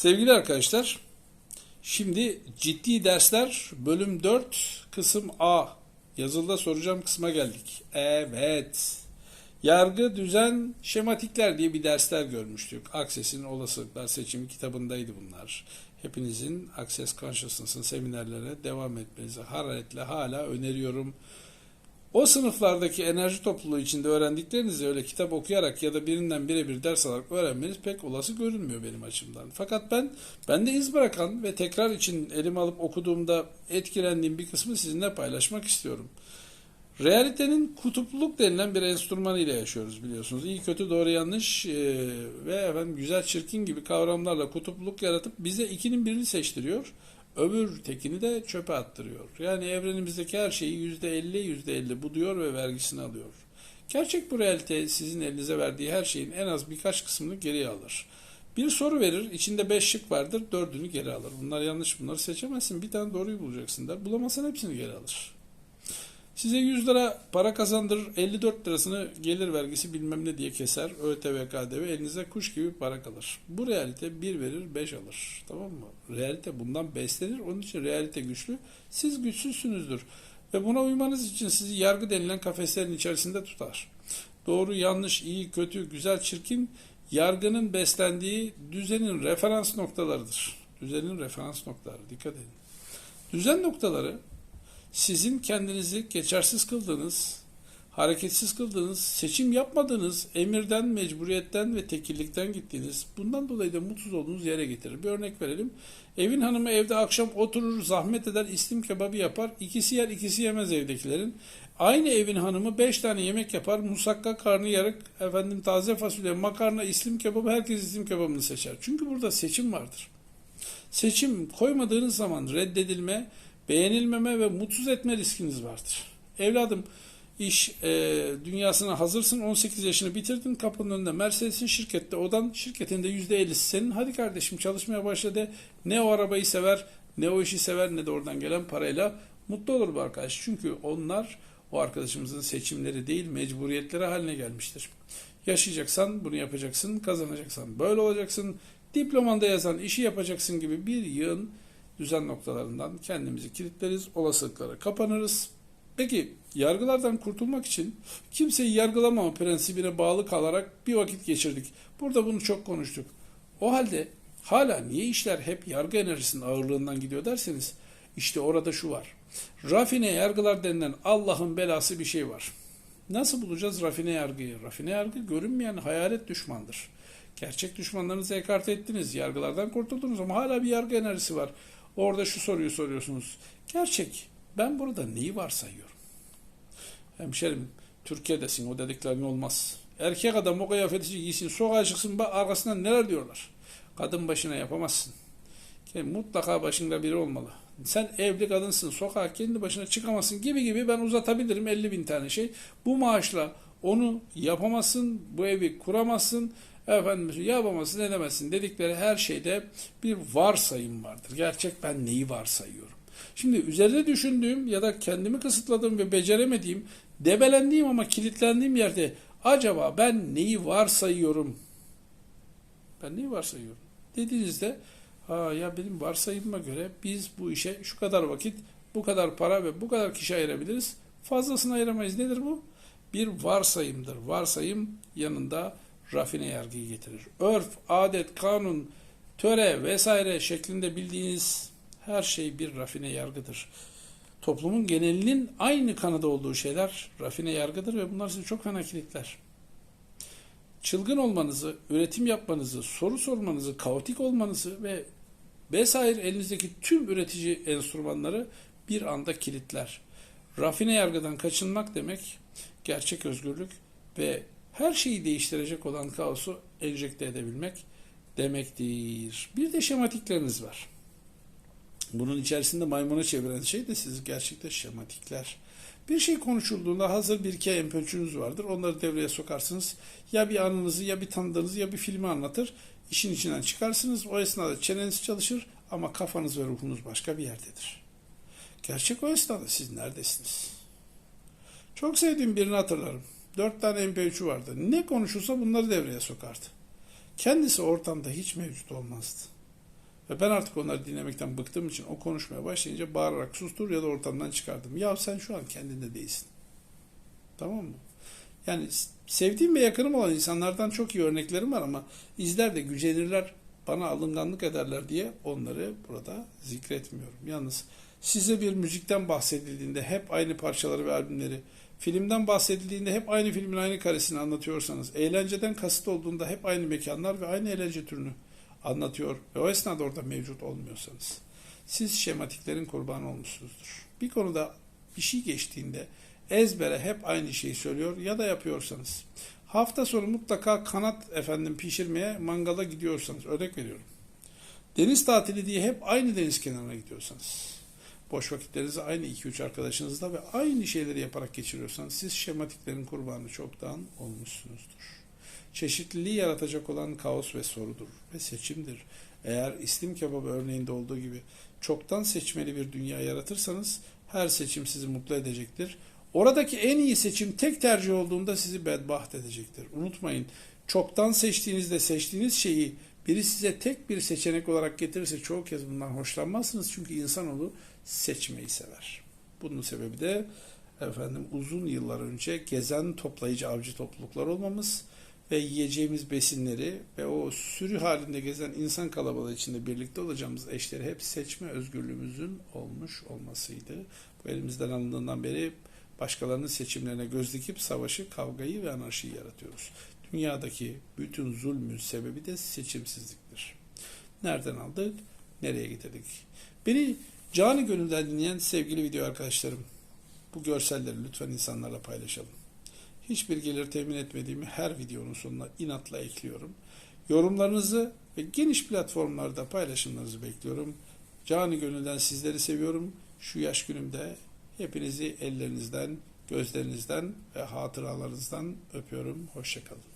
Sevgili arkadaşlar, şimdi ciddi dersler bölüm 4 kısım A yazılıda soracağım kısma geldik. Evet. Yargı, düzen, şematikler diye bir dersler görmüştük. Akses'in olasılıklar seçimi kitabındaydı bunlar. Hepinizin Access Consciousness'ın seminerlere devam etmenizi hararetle hala öneriyorum. O sınıflardaki enerji topluluğu içinde öğrendiklerinizi öyle kitap okuyarak ya da birinden birebir ders alarak öğrenmeniz pek olası görünmüyor benim açımdan. Fakat ben bende iz bırakan ve tekrar için elime alıp okuduğumda etkilendiğim bir kısmı sizinle paylaşmak istiyorum. Realitenin kutupluluk denilen bir enstrüman ile yaşıyoruz biliyorsunuz. İyi kötü doğru yanlış e, ve efendim güzel çirkin gibi kavramlarla kutupluluk yaratıp bize ikinin birini seçtiriyor. Öbür tekini de çöpe attırıyor. Yani evrenimizdeki her şeyi %50 %50 buduyor ve vergisini alıyor. Gerçek bu realite sizin elinize verdiği her şeyin en az birkaç kısmını geriye alır. Bir soru verir, içinde 5 şık vardır, dördünü geri alır. Bunlar yanlış, bunları seçemezsin, bir tane doğruyu bulacaksın der. Bulamazsan hepsini geri alır. Size 100 lira para kazandırır, 54 lirasını gelir vergisi bilmem ne diye keser. ÖTV, KDV elinize kuş gibi para kalır. Bu realite 1 verir 5 alır. Tamam mı? Realite bundan beslenir. Onun için realite güçlü. Siz güçsüzsünüzdür. Ve buna uymanız için sizi yargı denilen kafeslerin içerisinde tutar. Doğru, yanlış, iyi, kötü, güzel, çirkin yargının beslendiği düzenin referans noktalarıdır. Düzenin referans noktaları. Dikkat edin. Düzen noktaları sizin kendinizi geçersiz kıldığınız, hareketsiz kıldığınız, seçim yapmadığınız, emirden, mecburiyetten ve tekillikten gittiğiniz, bundan dolayı da mutsuz olduğunuz yere getirir. Bir örnek verelim. Evin hanımı evde akşam oturur, zahmet eder, istim kebabı yapar. İkisi yer, ikisi yemez evdekilerin. Aynı evin hanımı beş tane yemek yapar. Musakka, karnı yarık, efendim taze fasulye, makarna, islim kebabı, herkes islim kebabını seçer. Çünkü burada seçim vardır. Seçim koymadığınız zaman reddedilme, beğenilmeme ve mutsuz etme riskiniz vardır. Evladım iş e, dünyasına hazırsın 18 yaşını bitirdin kapının önünde Mercedes'in şirkette odan şirketinde %50'si senin hadi kardeşim çalışmaya başladı ne o arabayı sever ne o işi sever ne de oradan gelen parayla mutlu olur bu arkadaş. Çünkü onlar o arkadaşımızın seçimleri değil mecburiyetleri haline gelmiştir. Yaşayacaksan bunu yapacaksın, kazanacaksan böyle olacaksın, diplomanda yazan işi yapacaksın gibi bir yığın düzen noktalarından kendimizi kilitleriz, olasılıklara kapanırız. Peki yargılardan kurtulmak için kimseyi yargılamama prensibine bağlı kalarak bir vakit geçirdik. Burada bunu çok konuştuk. O halde hala niye işler hep yargı enerjisinin ağırlığından gidiyor derseniz işte orada şu var. Rafine yargılar denilen Allah'ın belası bir şey var. Nasıl bulacağız rafine yargıyı? Rafine yargı görünmeyen hayalet düşmandır. Gerçek düşmanlarınızı ekarte ettiniz. Yargılardan kurtuldunuz ama hala bir yargı enerjisi var. Orada şu soruyu soruyorsunuz. Gerçek. Ben burada neyi varsayıyorum? Hemşerim Türkiye'desin o dediklerin olmaz. Erkek adam o kıyafeti giysin sokağa çıksın bak arkasından neler diyorlar. Kadın başına yapamazsın. Yani mutlaka başında biri olmalı. Sen evli kadınsın sokağa kendi başına çıkamazsın gibi gibi ben uzatabilirim 50 bin tane şey. Bu maaşla onu yapamazsın, bu evi kuramazsın, efendim yapamazsın, edemezsin dedikleri her şeyde bir varsayım vardır. Gerçek ben neyi varsayıyorum? Şimdi üzerinde düşündüğüm ya da kendimi kısıtladığım ve beceremediğim, debelendiğim ama kilitlendiğim yerde acaba ben neyi varsayıyorum? Ben neyi varsayıyorum? Dediğinizde ha ya benim varsayımıma göre biz bu işe şu kadar vakit, bu kadar para ve bu kadar kişi ayırabiliriz. Fazlasını ayıramayız. Nedir bu? Bir varsayımdır. Varsayım yanında rafine yargıyı getirir. Örf, adet, kanun, töre vesaire şeklinde bildiğiniz her şey bir rafine yargıdır. Toplumun genelinin aynı kanıda olduğu şeyler rafine yargıdır ve bunlar sizi çok fena kilitler. Çılgın olmanızı, üretim yapmanızı, soru sormanızı, kaotik olmanızı ve vesaire elinizdeki tüm üretici enstrümanları bir anda kilitler. Rafine yargıdan kaçınmak demek gerçek özgürlük ve her şeyi değiştirecek olan kaosu enjekte edebilmek demektir. Bir de şematikleriniz var. Bunun içerisinde maymuna çeviren şey de sizi gerçekten şematikler. Bir şey konuşulduğunda hazır bir iki empölçünüz vardır. Onları devreye sokarsınız. Ya bir anınızı ya bir tanıdığınızı ya bir filmi anlatır. İşin içinden çıkarsınız. O esnada çeneniz çalışır ama kafanız ve ruhunuz başka bir yerdedir. Gerçek o esnada siz neredesiniz? Çok sevdiğim birini hatırlarım. Dört tane MP3'ü vardı. Ne konuşulsa bunları devreye sokardı. Kendisi ortamda hiç mevcut olmazdı. Ve ben artık onları dinlemekten bıktığım için o konuşmaya başlayınca bağırarak sustur ya da ortamdan çıkardım. Ya sen şu an kendinde değilsin. Tamam mı? Yani sevdiğim ve yakınım olan insanlardan çok iyi örneklerim var ama izler de gücenirler, bana alınganlık ederler diye onları burada zikretmiyorum. Yalnız size bir müzikten bahsedildiğinde hep aynı parçaları ve albümleri, filmden bahsedildiğinde hep aynı filmin aynı karesini anlatıyorsanız, eğlenceden kasıt olduğunda hep aynı mekanlar ve aynı eğlence türünü anlatıyor ve o esnada orada mevcut olmuyorsanız, siz şematiklerin kurbanı olmuşsunuzdur. Bir konuda bir şey geçtiğinde ezbere hep aynı şeyi söylüyor ya da yapıyorsanız, hafta sonu mutlaka kanat efendim pişirmeye mangala gidiyorsanız, örnek veriyorum. Deniz tatili diye hep aynı deniz kenarına gidiyorsanız, boş vakitlerinizi aynı 2-3 arkadaşınızla ve aynı şeyleri yaparak geçiriyorsanız siz şematiklerin kurbanı çoktan olmuşsunuzdur. Çeşitliliği yaratacak olan kaos ve sorudur ve seçimdir. Eğer istim kebabı örneğinde olduğu gibi çoktan seçmeli bir dünya yaratırsanız her seçim sizi mutlu edecektir. Oradaki en iyi seçim tek tercih olduğunda sizi bedbaht edecektir. Unutmayın çoktan seçtiğinizde seçtiğiniz şeyi biri size tek bir seçenek olarak getirirse çoğu kez bundan hoşlanmazsınız. Çünkü insanoğlu seçmeyi sever. Bunun sebebi de efendim uzun yıllar önce gezen toplayıcı avcı topluluklar olmamız ve yiyeceğimiz besinleri ve o sürü halinde gezen insan kalabalığı içinde birlikte olacağımız eşleri hep seçme özgürlüğümüzün olmuş olmasıydı. Bu elimizden alındığından beri başkalarının seçimlerine göz dikip savaşı, kavgayı ve anarşiyi yaratıyoruz. Dünyadaki bütün zulmün sebebi de seçimsizliktir. Nereden aldık? Nereye getirdik? Beni cani gönülden dinleyen sevgili video arkadaşlarım, bu görselleri lütfen insanlarla paylaşalım. Hiçbir gelir temin etmediğimi her videonun sonuna inatla ekliyorum. Yorumlarınızı ve geniş platformlarda paylaşımlarınızı bekliyorum. Cani gönülden sizleri seviyorum. Şu yaş günümde hepinizi ellerinizden, gözlerinizden ve hatıralarınızdan öpüyorum. Hoşçakalın.